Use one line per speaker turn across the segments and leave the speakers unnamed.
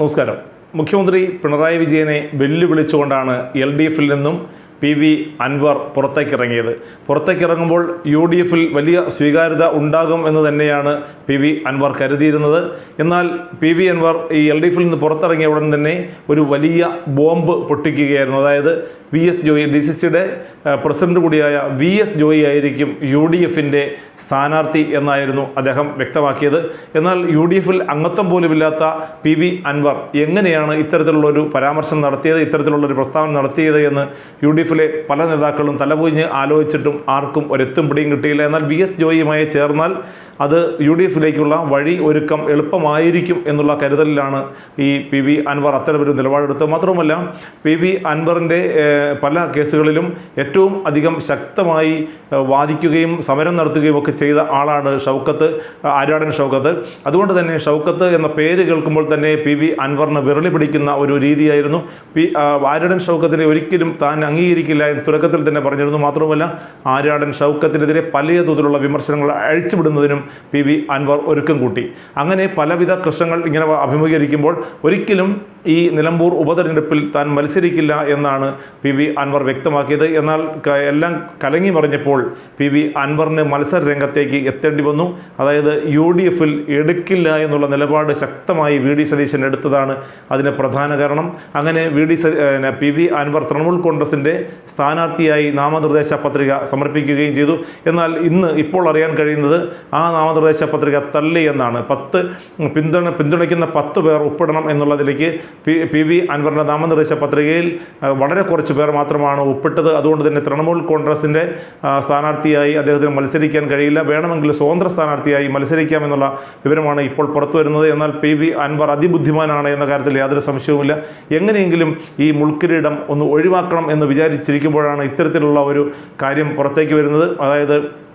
നമസ്കാരം. മുഖ്യമന്ത്രി പിണറായി വിജയനെ വെല്ലുവിളിച്ചുകൊണ്ടാണ് എൽ ഡി എഫിൽ നിന്നും പി വി അൻവർ പുറത്തേക്കിറങ്ങിയത്. പുറത്തേക്കിറങ്ങുമ്പോൾ യു ഡി എഫിൽ വലിയ സ്വീകാര്യത ഉണ്ടാകും എന്ന് തന്നെയാണ് പി വി അൻവർ കരുതിയിരുന്നത്. എന്നാൽ പി വി അൻവർ ഈ എൽ ഡി എഫിൽ നിന്ന് പുറത്തിറങ്ങിയ ഉടൻ തന്നെ ഒരു വലിയ ബോംബ് പൊട്ടിക്കുകയായിരുന്നു. അതായത് V S Joy D C സിയുടെ പ്രസിഡന്റ് കൂടിയായ വി എസ് ജോയി ആയിരിക്കും യു ഡി എഫിന്റെ സ്ഥാനാർത്ഥി എന്നായിരുന്നു അദ്ദേഹം വ്യക്തമാക്കിയത്. എന്നാൽ യു ഡി എഫിൽ അംഗത്വം പോലുമില്ലാത്ത പി വി അൻവർ എങ്ങനെയാണ് ഇത്തരത്തിലുള്ളൊരു പരാമർശം നടത്തിയത് ഇത്തരത്തിലുള്ളൊരു പ്രസ്താവന നടത്തിയത് എന്ന് യു ഡി എഫിലെ പല നേതാക്കളും തലപൊഞ്ഞ് ആലോചിച്ചിട്ടും ആർക്കും ഒരെത്തും പിടിയും കിട്ടിയില്ല. എന്നാൽ വി എസ് ജോയിയുമായി ചേർന്നാൽ അത് യു ഡി എഫിലേക്കുള്ള വഴി ഒരുക്കം എളുപ്പമായിരിക്കും എന്നുള്ള കരുതലിലാണ് ഈ പി വി അൻവർ അത്തരമൊരു നിലപാടെടുത്തത്. മാത്രവുമല്ല പി വി അൻവറിന്റെ പല കേസുകളിലും ഏറ്റവും അധികം ശക്തമായി വാദിക്കുകയും സമരം നടത്തുകയും ഒക്കെ ചെയ്ത ആളാണ് ഷൗക്കത്ത് ആര്യാടൻ ഷൗക്കത്ത്. അതുകൊണ്ട് തന്നെ ഷൗക്കത്ത് എന്ന പേര് കേൾക്കുമ്പോൾ തന്നെ പി വി അൻവറിന് വിരളി പിടിക്കുന്ന ഒരു രീതിയായിരുന്നു. പി ആര്യാടൻ ഷൗക്കത്തിനെ ഒരിക്കലും താൻ അംഗീകരിക്കില്ല എന്ന് തുടക്കത്തിൽ തന്നെ പറഞ്ഞിരുന്നു. മാത്രമല്ല ആര്യാടൻ ഷൗക്കത്തിനെതിരെ പല തോതിലുള്ള വിമർശനങ്ങൾ അഴിച്ചുവിടുന്നതിനും പി വി അൻവർ ഒരുക്കം കൂട്ടി. അങ്ങനെ പലവിധ പ്രശ്നങ്ങൾ ഇങ്ങനെ അഭിമുഖീകരിക്കുമ്പോൾ ഒരിക്കലും ഈ നിലമ്പൂർ ഉപതെരഞ്ഞെടുപ്പിൽ താൻ മത്സരിക്കില്ല എന്നാണ് പി വി അൻവർ വ്യക്തമാക്കിയത്. എന്നാൽ എല്ലാം കലങ്ങി മറിഞ്ഞപ്പോൾ പി വി അൻവറിന് മത്സര രംഗത്തേക്ക് എത്തേണ്ടി വന്നു. അതായത് യു ഡി എഫിൽ എടുക്കില്ല എന്നുള്ള നിലപാട് ശക്തമായി വി ഡി സതീശൻ എടുത്തതാണ് അതിന് പ്രധാന കാരണം. അങ്ങനെ V D P V Anvar Trinamool കോൺഗ്രസിന്റെ സ്ഥാനാർത്ഥിയായി നാമനിർദ്ദേശ പത്രിക സമർപ്പിക്കുകയും ചെയ്തു. എന്നാൽ ഇന്ന് ഇപ്പോൾ അറിയാൻ കഴിയുന്നത് ആ നാമനിർദ്ദേശ പത്രിക തള്ളി എന്നാണ്. പത്ത് പിന്തുണ പിന്തുണയ്ക്കുന്ന പത്ത് പേർ ഒപ്പിടണം എന്നുള്ളതിലേക്ക് പി വി അൻവറിന്റെ നാമനിർദ്ദേശ പത്രികയിൽ വളരെ കുറച്ച് പേർ മാത്രമാണ് ഒപ്പിട്ടത്. അതുകൊണ്ട് തന്നെ തൃണമൂൽ കോൺഗ്രസിന്റെ സ്ഥാനാർത്ഥിയായി അദ്ദേഹത്തിന് മത്സരിക്കാൻ കഴിയില്ല. വേണമെങ്കിൽ സ്വതന്ത്ര സ്ഥാനാർത്ഥിയായി മത്സരിക്കാമെന്നുള്ള വിവരമാണ് ഇപ്പോൾ പുറത്തു വരുന്നത്. എന്നാൽ പി വി അൻവർ അതിബുദ്ധിമാനാണ് എന്ന കാര്യത്തിൽ യാതൊരു സംശയവുമില്ല. എങ്ങനെയെങ്കിലും ഈ മുൾക്കിരീടം ഒന്ന് ഒഴിവാക്കണം എന്ന് വിചാരിച്ചിരിക്കുമ്പോഴാണ് ഇത്തരത്തിലുള്ള ഒരു കാര്യം പുറത്തേക്ക് വരുന്നത്. അതായത്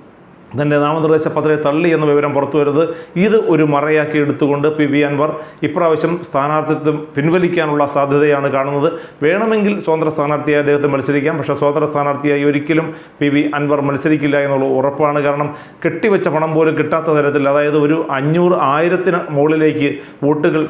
തന്റെ നാമനിർദ്ദേശ പത്രിക തള്ളി എന്ന വിവരം പുറത്തു വരുന്നത് ഇത് ഒരു മറയാക്കി എടുത്തുകൊണ്ട് പി വി അൻവർ ഇപ്രാവശ്യം സ്ഥാനാർത്ഥിത്വം പിൻവലിക്കാനുള്ള സാധ്യതയാണ് കാണുന്നത്. വേണമെങ്കിൽ സ്വതന്ത്ര സ്ഥാനാർത്ഥിയായി അദ്ദേഹത്തെ മത്സരിക്കാം. പക്ഷേ സ്വതന്ത്ര സ്ഥാനാർത്ഥിയായി ഒരിക്കലും പി വി അൻവർ മത്സരിക്കില്ല എന്നുള്ള ഉറപ്പാണ്. കാരണം കെട്ടിവെച്ച പണം പോലും കിട്ടാത്ത തരത്തിൽ അതായത് ഒരു അഞ്ഞൂറ് ആയിരത്തിന് മുകളിലേക്ക് വോട്ടുകൾ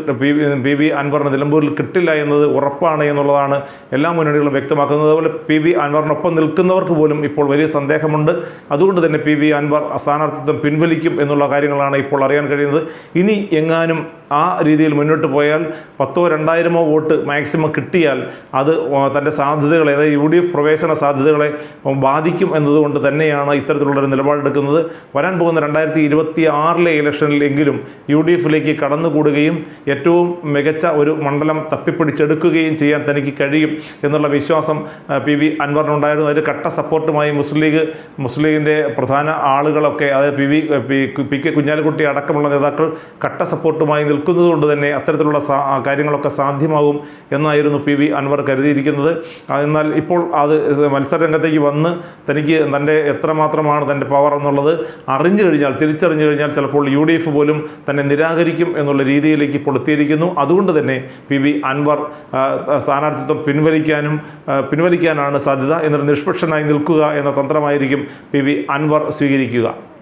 പി വി അൻവറിന് നിലമ്പൂരിൽ കിട്ടില്ല എന്നത് ഉറപ്പാണ് എന്നുള്ളതാണ് എല്ലാ മുന്നണികളും വ്യക്തമാക്കുന്നത്. അതുപോലെ പി വി അൻവറിനൊപ്പം നിൽക്കുന്നവർക്ക് പോലും ഇപ്പോൾ വലിയ സന്ദേഹമുണ്ട്. അതുകൊണ്ട് തന്നെ പി വി അൻവർ സ്ഥാനാർത്ഥിത്വം പിൻവലിക്കും എന്നുള്ള കാര്യങ്ങളാണ് ഇപ്പോൾ അറിയാൻ കഴിയുന്നത്. ഇനി എങ്ങാനും ആ രീതിയിൽ മുന്നോട്ട് പോയാൽ പത്തോ രണ്ടായിരമോ വോട്ട് മാക്സിമം കിട്ടിയാൽ അത് തന്റെ സാധ്യതകളെ അതായത് യു ഡി എഫ് പ്രവേശന സാധ്യതകളെ ബാധിക്കും എന്നതുകൊണ്ട് തന്നെയാണ് ഇത്തരത്തിലുള്ളൊരു നിലപാടെടുക്കുന്നത്. വരാൻ പോകുന്ന രണ്ടായിരത്തി ഇരുപത്തി ആറിലെ ഇലക്ഷനിൽ എങ്കിലും യു ഡി എഫിലേക്ക് കടന്നുകൂടുകയും ഏറ്റവും മികച്ച ഒരു മണ്ഡലം തപ്പിപ്പിടിച്ചെടുക്കുകയും ചെയ്യാൻ തനിക്ക് കഴിയും എന്നുള്ള വിശ്വാസം പി വി അൻവറിനുണ്ടായിരുന്നു. അതിൽ കട്ട സപ്പോർട്ടുമായി മുസ്ലിം ലീഗ് മുസ്ലിം ലീഗിന്റെ പ്രധാന ആളുകളൊക്കെ അതായത് P V P- K Kunhalikutty അടക്കമുള്ള നേതാക്കൾ കട്ട സപ്പോർട്ടുമായി നിൽക്കുന്നത് കൊണ്ട് തന്നെ അത്തരത്തിലുള്ള കാര്യങ്ങളൊക്കെ സാധ്യമാകും എന്നായിരുന്നു പി വി അൻവർ കരുതിയിരിക്കുന്നത്. എന്നാൽ ഇപ്പോൾ അത് മത്സര രംഗത്തേക്ക് വന്ന് തനിക്ക് തന്റെ എത്രമാത്രമാണ് തന്റെ പവർ എന്നുള്ളത് അറിഞ്ഞു കഴിഞ്ഞാൽ തിരിച്ചറിഞ്ഞു കഴിഞ്ഞാൽ ചിലപ്പോൾ യു ഡി എഫ് പോലും തന്നെ നിരാകരിക്കും എന്നുള്ള രീതിയിലേക്ക് ഇപ്പോൾ എത്തിയിരിക്കുന്നു അതുകൊണ്ട് തന്നെ പി വി അൻവർ സ്ഥാനാർത്ഥിത്വം പിൻവലിക്കാനും പിൻവലിക്കാനാണ് സാധ്യത. എന്നിട്ട് നിഷ്പക്ഷനായി നിൽക്കുക എന്ന തന്ത്രമായിരിക്കും പി വി അൻവർ സ്വീകരിക്കുക ശ്രദ്ധിക്കുക